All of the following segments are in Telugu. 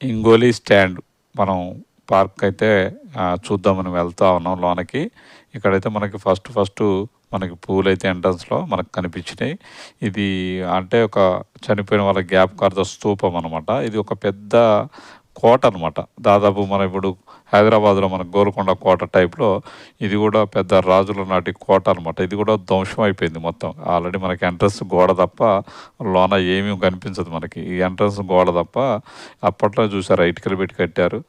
ఇంగోలి స్టాండ్ మనం పార్క్ అయితే చూద్దామని వెళ్తా ఉన్నాం లోనకి. ఇక్కడైతే మనకి ఫస్ట్ ఫస్ట్ మనకి పూలు అయితే ఎంట్రన్స్లో మనకు కనిపించినాయి. ఇది అంటే ఒక చనిపోయిన వాళ్ళ గ్యాప్ జ్ఞాపకార్థ స్తూపం అనమాట ఇది ఒక పెద్ద కోట అనమాట దాదాపు మనం ఇప్పుడు హైదరాబాద్లో మన గోల్కొండ కోట టైప్లో ఇది కూడా పెద్ద రాజుల నాటి కోట అనమాట ఇది కూడా ధ్వంసం అయిపోయింది మొత్తం. ఆల్రెడీ మనకి ఎంట్రన్స్ గోడ తప్ప లోన ఏమీ కనిపించదు మనకి. ఈ ఎంట్రన్స్ గోడ తప్ప అప్పట్లో చూసారు ఇటుకలు పెట్టి కట్టారు.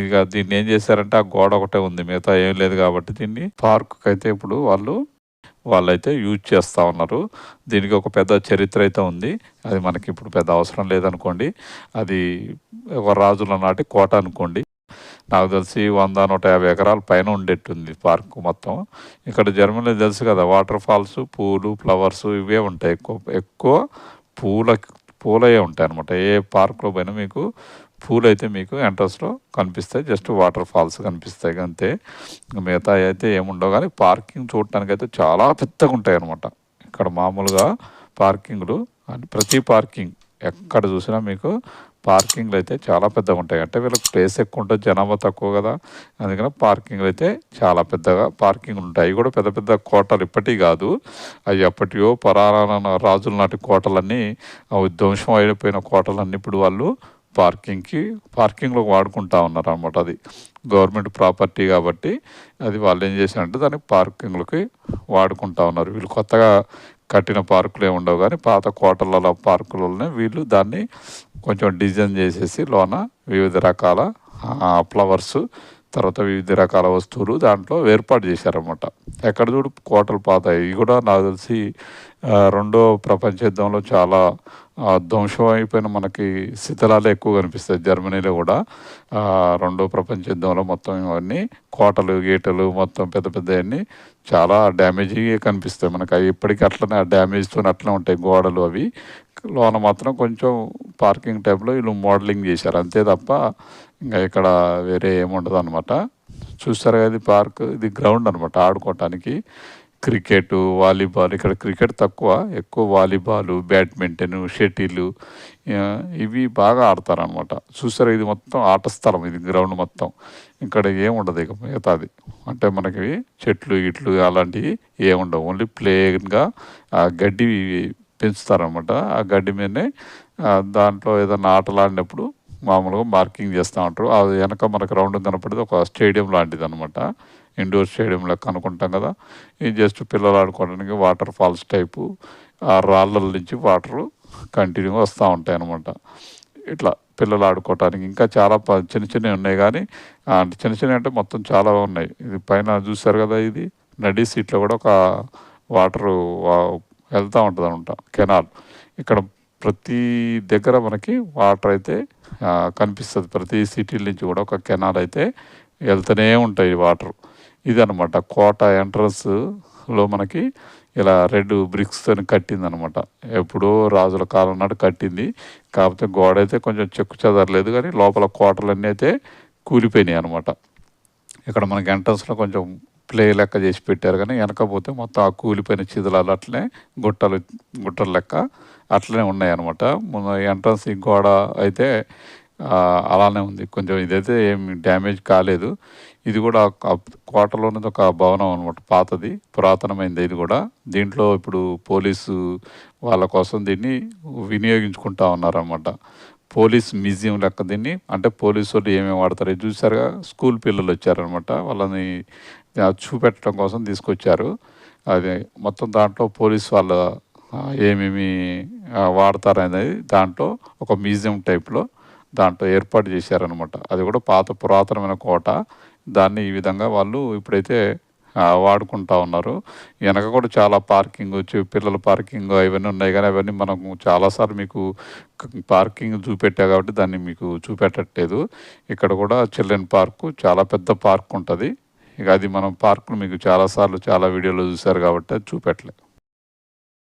ఇక దీన్ని ఏం చేశారంటే ఆ గోడ ఒకటే ఉంది. మిగతా ఏం లేదు కాబట్టి దీన్ని పార్క్ అయితే ఇప్పుడు వాళ్ళు వాళ్ళైతే యూజ్ చేస్తూ ఉన్నారు. దీనికి ఒక పెద్ద చరిత్ర అయితే ఉంది. అది మనకి ఇప్పుడు పెద్ద అవసరం లేదనుకోండి. అది ఒక రాజుల నాటి కోట అనుకోండి. నాకు తెలిసి వంద నూట యాభై ఎకరాల పైన ఉండేట్టుంది పార్క్ మొత్తం. ఇక్కడ జర్మనీ తెలుసు కదా వాటర్ ఫాల్స్ పూలు ఫ్లవర్స్ ఇవే ఉంటాయి. ఎక్కువ ఎక్కువ పూల పూలయే ఉంటాయి అనమాట ఏ పార్క్లో పోయినా మీకు పూల్ అయితే మీకు ఎంట్రన్స్లో కనిపిస్తాయి. జస్ట్ వాటర్ ఫాల్స్ కనిపిస్తాయి అంతే. మిగతా అయితే ఏముండవు కానీ పార్కింగ్ చూడటానికి అయితే చాలా పెద్దగా ఉంటాయి అనమాట ఇక్కడ మామూలుగా పార్కింగ్లు అంటే ప్రతి పార్కింగ్ ఎక్కడ చూసినా మీకు పార్కింగ్లు అయితే చాలా పెద్దగా ఉంటాయి అంటే వీళ్ళకి ప్లేస్ ఎక్కువ ఉంటుంది జనాభా తక్కువ కదా. అందుకని పార్కింగ్లు అయితే చాలా పెద్దగా పార్కింగ్లు ఉంటాయి. అవి కూడా పెద్ద పెద్ద కోటలు ఇప్పటివి కాదు. అవి ఎప్పటియో పరాణ రాజుల నాటి కోటలన్నీ అవి అయిపోయిన కోటలన్నీ ఇప్పుడు వాళ్ళు పార్కింగ్కి పార్కింగ్లో వాడుకుంటా ఉన్నారు అనమాట అది. గవర్నమెంట్ ప్రాపర్టీ కాబట్టి అది వాళ్ళు ఏం చేశారంటే దాన్ని పార్కింగ్లకి వాడుకుంటా ఉన్నారు. వీళ్ళు కొత్తగా కట్టిన పార్కులు ఏమి ఉండవు కానీ పాత కోటలలో పార్కులలోనే వీళ్ళు దాన్ని కొంచెం డిజైన్ చేసేసి లోన వివిధ రకాల ఫ్లవర్స్ తర్వాత వివిధ రకాల వస్తువులు దాంట్లో ఏర్పాటు చేశారన్నమాట. ఎక్కడ చూడు కోటలు పాతాయి. ఇవి కూడా నాకు తెలిసి రెండో ప్రపంచ యుద్ధంలో చాలా ధ్వంసం అయిపోయిన మనకి శిథిలాలు ఎక్కువ కనిపిస్తాయి. జర్మనీలో కూడా రెండో ప్రపంచ యుద్ధంలో మొత్తం ఇవన్నీ కోటలు గేటలు మొత్తం పెద్ద పెద్ద అన్నీ చాలా డ్యామేజ్ కనిపిస్తాయి మనకి. అవి ఇప్పటికీ అట్లనే డ్యామేజ్తో అట్లనే ఉంటాయి గోడలు అవి. లోన మాత్రం కొంచెం పార్కింగ్ టైప్లో వీళ్ళు మోడలింగ్ చేశారు. అంతే తప్ప ఇంకా ఇక్కడ వేరే ఏముండదు అనమాట చూస్తారు కదా ఇది పార్క్ ఇది గ్రౌండ్ అనమాట ఆడుకోవటానికి. క్రికెట్ వాలీబాల్ ఇక్కడ క్రికెట్ తక్కువ ఎక్కువ వాలీబాల్ బ్యాడ్మింటన్ షటిల్ ఇవి బాగా ఆడతారు అనమాట ఇది మొత్తం ఆట స్థలం ఇది గ్రౌండ్ మొత్తం. ఇక్కడ ఏముండదు ఇక మిగతాది. అంటే మనకి చెట్లు ఇట్లు అలాంటివి ఏముండవు. ఓన్లీ ప్లేన్గా గడ్డి పెంచుతారనమాట ఆ గడ్డి మీదనే దాంట్లో ఏదైనా ఆటలు ఆడినప్పుడు మామూలుగా మార్కింగ్ చేస్తూ ఉంటారు. అది వెనక మనకు రౌండ్ కనపడేది ఒక స్టేడియం లాంటిది అనమాట ఇండోర్ స్టేడియం లెక్క అనుకుంటాం కదా. ఇది జస్ట్ పిల్లలు ఆడుకోవడానికి వాటర్ ఫాల్స్ టైపు ఆ రాళ్ళ నుంచి వాటరు కంటిన్యూగా వస్తూ ఉంటాయి అనమాట ఇట్లా పిల్లలు ఆడుకోవటానికి ఇంకా చాలా ప- చిన్న చిన్నవి ఉన్నాయి కానీ అంటే చిన్న చిన్నవి అంటే మొత్తం చాలా ఉన్నాయి. ఇది పైన చూసారు కదా ఇది నడి సీట్లో కూడా ఒక వాటరు వెళ్తూ ఉంటుంది అనమాట కెనాల్. ఇక్కడ ప్రతి దగ్గర మనకి వాటర్ అయితే కనిపిస్తుంది. ప్రతి సిటీ నుంచి కూడా ఒక కెనాల్ అయితే వెళ్తూనే ఉంటాయి వాటర్. ఇదనమాట కోట ఎంట్రన్స్లో మనకి ఇలా రెడ్ బ్రిక్స్తో కట్టింది అనమాట ఎప్పుడో రాజుల కాలం నాడు కట్టింది. కాకపోతే గోడ అయితే కొంచెం చెక్కు చెదరలేదు కానీ లోపల కోటలన్నీ అయితే కూలిపోయినాయి అనమాట. ఇక్కడ మనకి ఎంట్రన్స్లో కొంచెం ప్లే లెక్క చేసి పెట్టారు కానీ వెనకపోతే మొత్తం ఆ కూలిపోయిన చిదలాలు అట్లనే గుట్టలు గుట్టల లెక్క అట్లనే ఉన్నాయి అనమాట ఎంట్రన్స్ గోడ అయితే అలానే ఉంది. కొంచెం ఇదైతే ఏమి డ్యామేజ్ కాలేదు. ఇది కూడా ఒక ఒక భవనం అనమాట పాతది పురాతనమైనది ఇది కూడా. దీంట్లో ఇప్పుడు పోలీసు వాళ్ళ కోసం దీన్ని వినియోగించుకుంటా ఉన్నారన్నమాట. పోలీస్ మ్యూజియం లెక్క దీన్ని. అంటే పోలీసు వాళ్ళు ఏమేమి వాడతారు? చూసారుగా స్కూల్ పిల్లలు వచ్చారనమాట. వాళ్ళని చూపెట్టడం కోసం తీసుకొచ్చారు. అది మొత్తం దాంట్లో పోలీస్ వాళ్ళ ఏమేమి వాడతారనేది వాడతారు అనేది దాంట్లో ఒక మ్యూజియం టైప్లో దాంట్లో ఏర్పాటు చేశారనమాట. అది కూడా పాత పురాతనమైన కోట. దాన్ని ఈ విధంగా వాళ్ళు ఇప్పుడైతే వాడుకుంటా ఉన్నారు. వెనక కూడా చాలా పార్కింగ్ వచ్చి పిల్లల పార్కింగ్ అవన్నీ ఉన్నాయి. కానీ అవన్నీ మనం చాలాసార్లు మీకు పార్కింగ్ చూపెట్టా కాబట్టి దాన్ని మీకు చూపెట్టట్లేదు. ఇక్కడ కూడా చిల్డ్రన్ పార్కు చాలా పెద్ద పార్క్ ఉంటుంది ఇక అది మనం పార్కులు మీకు చాలాసార్లు చాలా వీడియోలో చూశారు కాబట్టి అది చూపెట్టలేదు